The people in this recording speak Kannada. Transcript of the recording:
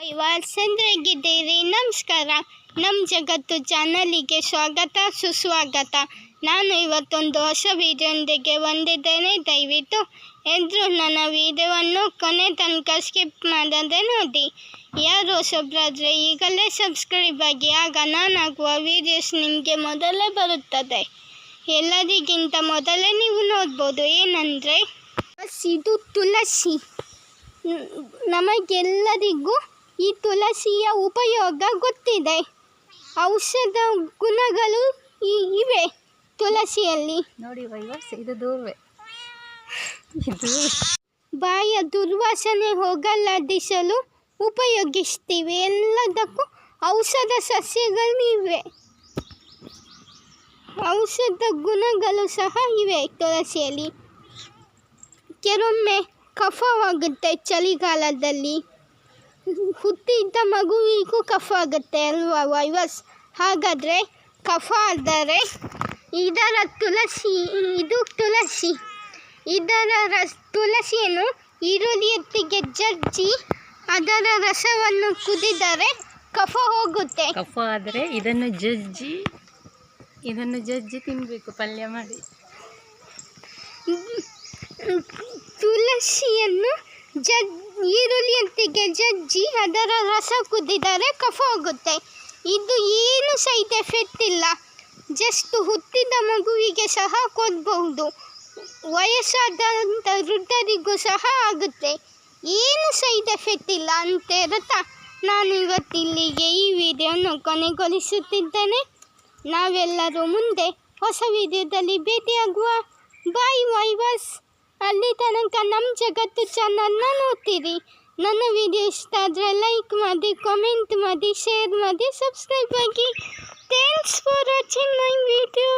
ವಾಸಂದ್ರಾಗಿದ್ದೀರಿ ನಮಸ್ಕಾರ. ನಮ್ಮ ಜಗತ್ತು ಚಾನಲಿಗೆ ಸ್ವಾಗತ, ಸುಸ್ವಾಗತ. ನಾನು ಇವತ್ತೊಂದು ಹೊಸ ವಿಡಿಯೋದೊಂದಿಗೆ ಬಂದಿದ್ದೇನೆ. ದಯವಿಟ್ಟು ಎದುರು ನನ್ನ ವಿಡಿಯೋವನ್ನು ಕೊನೆ ತನಕ ಸ್ಕಿಪ್ ಮಾಡದೆ ನೋಡಿ. ಯಾರು ಹೊಸಬ್ರಾದರೆ, ಈಗಲೇ ಸಬ್ಸ್ಕ್ರೈಬ್ ಆಗಿ, ಆಗ ನಾನಾಗುವ ವೀಡಿಯೋಸ್ ನಿಮಗೆ ಮೊದಲೇ ಬರುತ್ತದೆ. ಎಲ್ಲರಿಗಿಂತ ಮೊದಲೇ ನೀವು ನೋಡ್ಬೋದು. ಏನಂದರೆ ಇದು ತುಳಸಿ. ನಮಗೆಲ್ಲರಿಗೂ ಈ ತುಳಸಿಯ ಉಪಯೋಗ ಗೊತ್ತಿದೆ. ಔಷಧ ಗುಣಗಳು ಇ- ಇವೆ ತುಳಸಿಯಲ್ಲಿ. ನೋಡಿ ವೈವರ್ಸ್ ಇದು ದೂರ್ವೆ. ಇದು ಬಾಯ ದುರ್ವಾಸನೆ ಹೋಗಲಾಡಿಸಲು ಉಪಯೋಗಿಸ್ತೀವಿ. ಎಲ್ಲದಕ್ಕೂ ಔಷಧ ಸಸ್ಯಗಳು ಇವೆ ಔಷಧ ಗುಣಗಳು ಸಹ ಇವೆ ತುಳಸಿಯಲ್ಲಿ. ಕೆಲವೊಮ್ಮೆ ಕಫವಾಗುತ್ತೆ ಚಳಿಗಾಲದಲ್ಲಿ. ಹುಟ್ಟಿದ್ದ ಮಗುವಿಗೂ ಕಫ ಆಗುತ್ತೆ ಅಲ್ವಾ ವೈವಸ್? ಹಾಗಾದರೆ ಕಫ ಆದರೆ ಇದರ ತುಳಸಿ ಇದು ತುಳಸಿ. ಇದರ ರಸ್ ತುಳಸಿಯನ್ನು ಈರುಳ್ಳಿಯೊತ್ತಿಗೆ ಜಜ್ಜಿ ಅದರ ರಸವನ್ನು ಕುದಿದರೆ ಕಫ ಹೋಗುತ್ತೆ. ಕಫ ಆದರೆ ಇದನ್ನು ಜಜ್ಜಿ ಇದನ್ನು ಜಜ್ಜಿ ತಿನ್ನಬೇಕು ಪಲ್ಯ ಮಾಡಿ. ತುಳಸಿಯನ್ನು ಜಜ್ ಈರುಳ್ಳಿಯೊತ್ತಿಗೆ ಜಜ್ಜಿ ಅದರ ರಸ ಕುದಿದರೆ ಕಫ ಹೋಗುತ್ತೆ. ಇದು ಏನು ಸೈಡ್ ಎಫೆಕ್ಟ್ ಇಲ್ಲ. ಜಸ್ಟ್ ಹುಟ್ಟಿದ ಮಗುವಿಗೆ ಸಹ ಕೊಡಬಹುದು. ವಯಸ್ಸಾದಂಥ ವೃದ್ಧರಿಗೂ ಸಹ ಆಗುತ್ತೆ. ಏನು ಸೈಡ್ ಎಫೆಕ್ಟ್ ಇಲ್ಲ ಅಂತ ಇರುತ್ತಾ ನಾನು ಇವತ್ತಿಲ್ಲಿಗೆ ಈ ವಿಡಿಯೋನ ಕೊನೆಗೊಳಿಸುತ್ತಿದ್ದೇನೆ. ನಾವೆಲ್ಲರೂ ಮುಂದೆ ಹೊಸ ವಿಡಿಯೋದಲ್ಲಿ ಭೇಟಿಯಾಗುವ. ಬಾಯ್ ವೈವಸ್ ಅಲ್ಲಿ ತನಕ ನಮ್ಮ ಜಗತ್ತು ಚಾನಲ್ನ ನೋಡ್ತೀರಿ. ನನ್ನ ವಿಡಿಯೋ ಇಷ್ಟ ಆದರೆ ಲೈಕ್ ಮಾಡಿ ಕಾಮೆಂಟ್ ಮಾಡಿ ಶೇರ್ ಮಾಡಿ ಸಬ್ಸ್ಕ್ರೈಬ್ ಆಗಿ. Thanks for watching my video